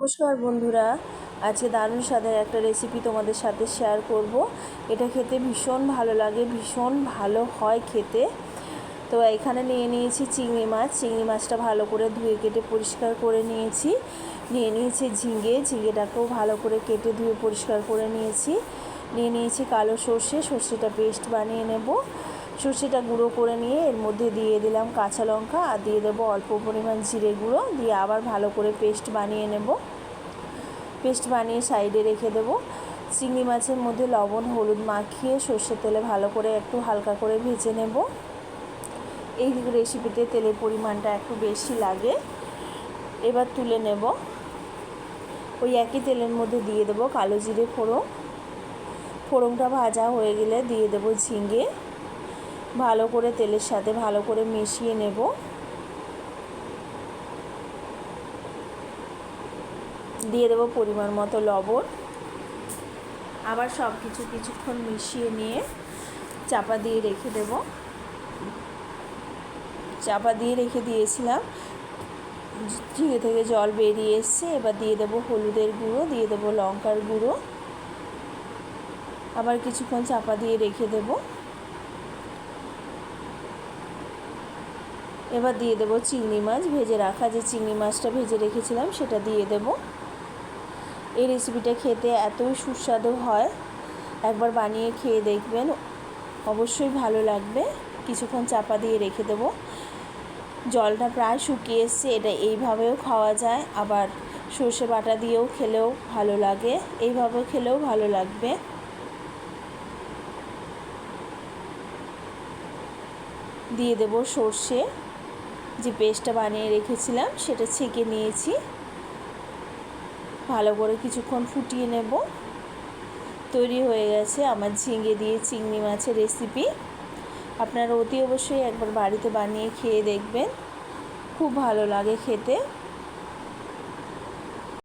নমস্কার বন্ধুরা। আজকে দারুণ স্বাদের একটা রেসিপি তোমাদের সাথে শেয়ার করব। এটা খেতে ভীষণ ভালো লাগে, ভীষণ ভালো হয় খেতে। তো এখানে নিয়ে নিয়েছি চিংড়ি মাছ। চিংড়ি মাছটা ভালো করে ধুয়ে কেটে পরিষ্কার করে নিয়েছি। নিয়ে নিয়েছি ঝিঙে। ঝিঙেটাকেও ভালো করে কেটে ধুয়ে পরিষ্কার করে নিয়েছি। নিয়ে নিয়েছি কালো সর্ষে। সর্ষেটা পেস্ট বানিয়ে নেব। সর্ষেটা গুঁড়ো করে নিয়ে এর মধ্যে দিয়ে দিলাম কাঁচা লঙ্কা আর দিয়ে দেবো অল্প পরিমাণ জিরে গুঁড়ো। দিয়ে আবার ভালো করে পেস্ট বানিয়ে নেব। পেস্ট বানিয়ে সাইডে রেখে দেবো। চিংড়ি মাছের মধ্যে লবণ, হলুদ মাখিয়ে সর্ষের তেলে ভালো করে একটু হালকা করে ভেজে নেব। এই রেসিপিতে তেলের পরিমাণটা একটু বেশি লাগে। এবার তুলে নেব। ওই একই তেলের মধ্যে দিয়ে দেবো কালো জিরে ফোড়ন। ফোড়নটা ভাজা হয়ে গেলে দিয়ে দেবো ঝিঙে। ভালো করে তেলের সাথে ভালো করে মিশিয়ে নেব। দিয়ে দেবো পরিমাণ মতো লবণ। আবার সব কিছু কিছুক্ষণ মিশিয়ে নিয়ে চাপা দিয়ে রেখে দেব। চাপা দিয়ে রেখে দিয়েছিলাম। ঝিঙে থেকে জল বেরিয়ে এসছে, এবার দিয়ে দেবো হলুদের গুঁড়ো, দিয়ে দেবো লঙ্কার গুঁড়ো। আবার কিছুক্ষণ চাপা দিয়ে রেখে দেবো। এবার দিয়ে দেবো চিংড়ি মাছ, ভেজে রাখা যে চিংড়ি মাছটা ভেজে রেখেছিলাম সেটা দিয়ে দেব। এই রেসিপিটা খেতে এতই সুস্বাদু হয়। একবার বানিয়ে খেয়ে দেখবেন, অবশ্যই ভালো লাগবে। কিছুক্ষণ চাপা দিয়ে রেখে দেবো। জলটা প্রায় শুকিয়ে এসছে, এটা এইভাবেও খাওয়া যায়। আবার সর্ষে বাটা দিয়েও খেলেও ভালো লাগে। এইভাবে খেলেও ভালো লাগবে। দিয়ে দেব সর্ষে। যে পেস্টটা বানিয়ে রেখেছিলাম, সেটা ছেঁকে নিয়েছি। ভালো করে কিছুক্ষণ ফুটিয়ে নেব। তৈরি হয়ে গেছে আমার ঝিঙে দিয়ে চিংড়ি মাছের রেসিপি আপনারা অতি অবশ্যই একবার বাড়িতে বানিয়ে খেয়ে দেখবেন। খুব ভালো লাগে খেতে।